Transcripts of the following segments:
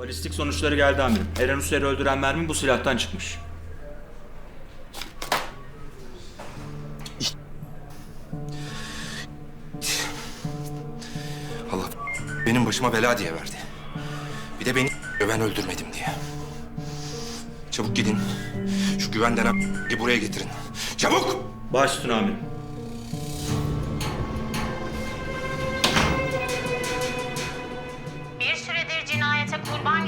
Balistik sonuçları geldi amirim. Eren User'i öldüren mermi bu silahtan çıkmış. Allah benim başıma bela diye verdi. Bir de beni ben öldürmedim diye. Çabuk gidin. Şu güven denen buraya getirin. Çabuk! Baş üstüne amirim.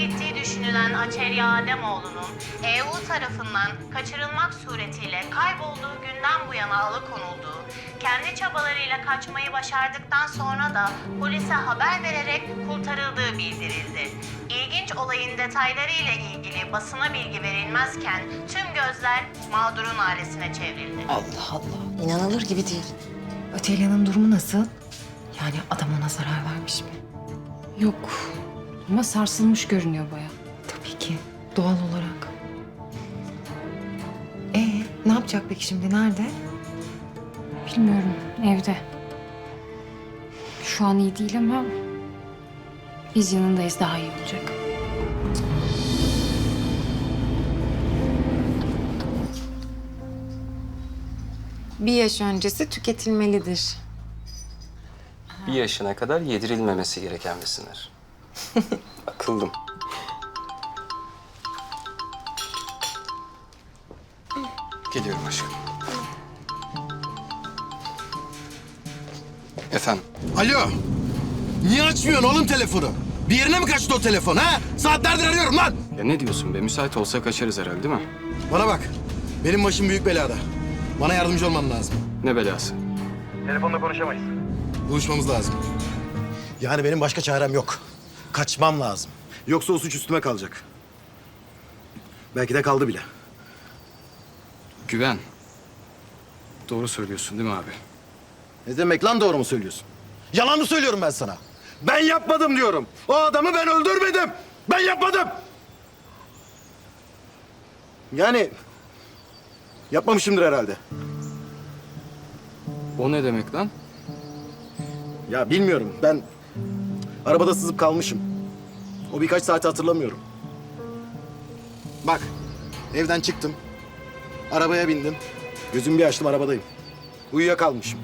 Gittiği düşünülen Açelya Ademoğlu'nun EU tarafından kaçırılmak suretiyle kaybolduğu günden bu yana alıkonulduğu, kendi çabalarıyla kaçmayı başardıktan sonra da polise haber vererek kurtarıldığı bildirildi. İlginç olayın detaylarıyla ilgili basına bilgi verilmezken tüm gözler mağdurun ailesine çevrildi. Allah Allah. İnanılır gibi değil. Atelya'nın durumu nasıl? Yani adam ona zarar vermiş mi? Yok. Ama sarsılmış görünüyor baya. Tabii ki. Doğal olarak. Ee, ne yapacak peki şimdi? Nerede? Bilmiyorum. Evde. Şu an iyi değil ama biz yanındayız daha iyi olacak. Bir yaş öncesi tüketilmelidir. Bir yaşına kadar yedirilmemesi gereken besinler. Akıllım. Geliyorum aşkım. Efendim? Alo. Niye açmıyorsun oğlum telefonu? Bir yerine mi kaçtı o telefon ha? Saatlerdir arıyorum lan. Ya ne diyorsun be? Müsait olsa kaçarız herhalde değil mi? Bana bak. Benim başım büyük belada. Bana yardımcı olman lazım. Ne belası? Buluşmamız lazım. Yani benim başka çarem yok. Kaçmam lazım. Yoksa o suç üstüme kalacak. Belki de kaldı bile. Güven. Doğru söylüyorsun değil mi abi? Ne demek lan doğru mu söylüyorsun? Yalan mı söylüyorum ben sana? Ben yapmadım diyorum. O adamı ben öldürmedim. Ben yapmadım. Yani yapmamışımdır herhalde. O ne demek lan? Ya bilmiyorum. Ben arabada sızıp kalmışım. O birkaç saati hatırlamıyorum. Bak, evden çıktım. Arabaya bindim. Gözümü bir açtım arabadayım. Uyuyakalmışım.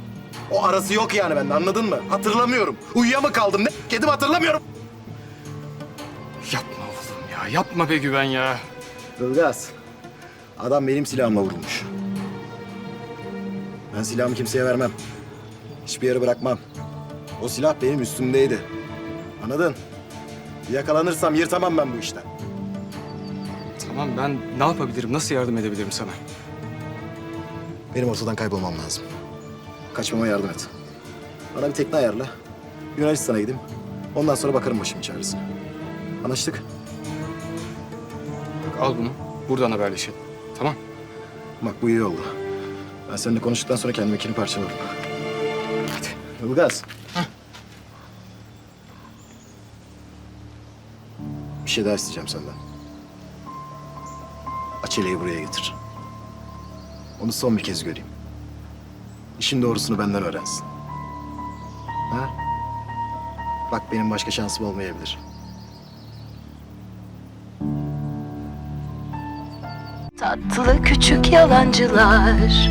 O arası yok yani bende anladın mı? Hatırlamıyorum. Uyuya mı kaldım ne kedim hatırlamıyorum. Yapma oğlum ya. Yapma be Güven ya. Ilgaz, adam benim silahıma vurulmuş. Ben silahımı kimseye vermem. Hiçbir yere bırakmam. O silah benim üstümdeydi. Anladın? Yakalanırsam yırtamam ben bu işten. Tamam ben ne yapabilirim? Nasıl yardım edebilirim sana? Benim ortadan kaybolmam lazım. Kaçmama yardım et. Bana bir tekne ayarla. Yunanistan'a gideyim. Ondan sonra bakarım başımın çaresine. Anlaştık. Bak al bunu. Buradan haberleşelim. Tamam. Bak bu iyi oldu. Ben seninle konuştuktan sonra kendimkini parçaladım. Hadi. Ilgaz. Bir şey daha isteyeceğim senden. Açelya'yı buraya getir. Onu son bir kez göreyim. İşin doğrusunu benden öğrensin. Ha? Bak benim başka şansım olmayabilir. Tatlı küçük yalancılar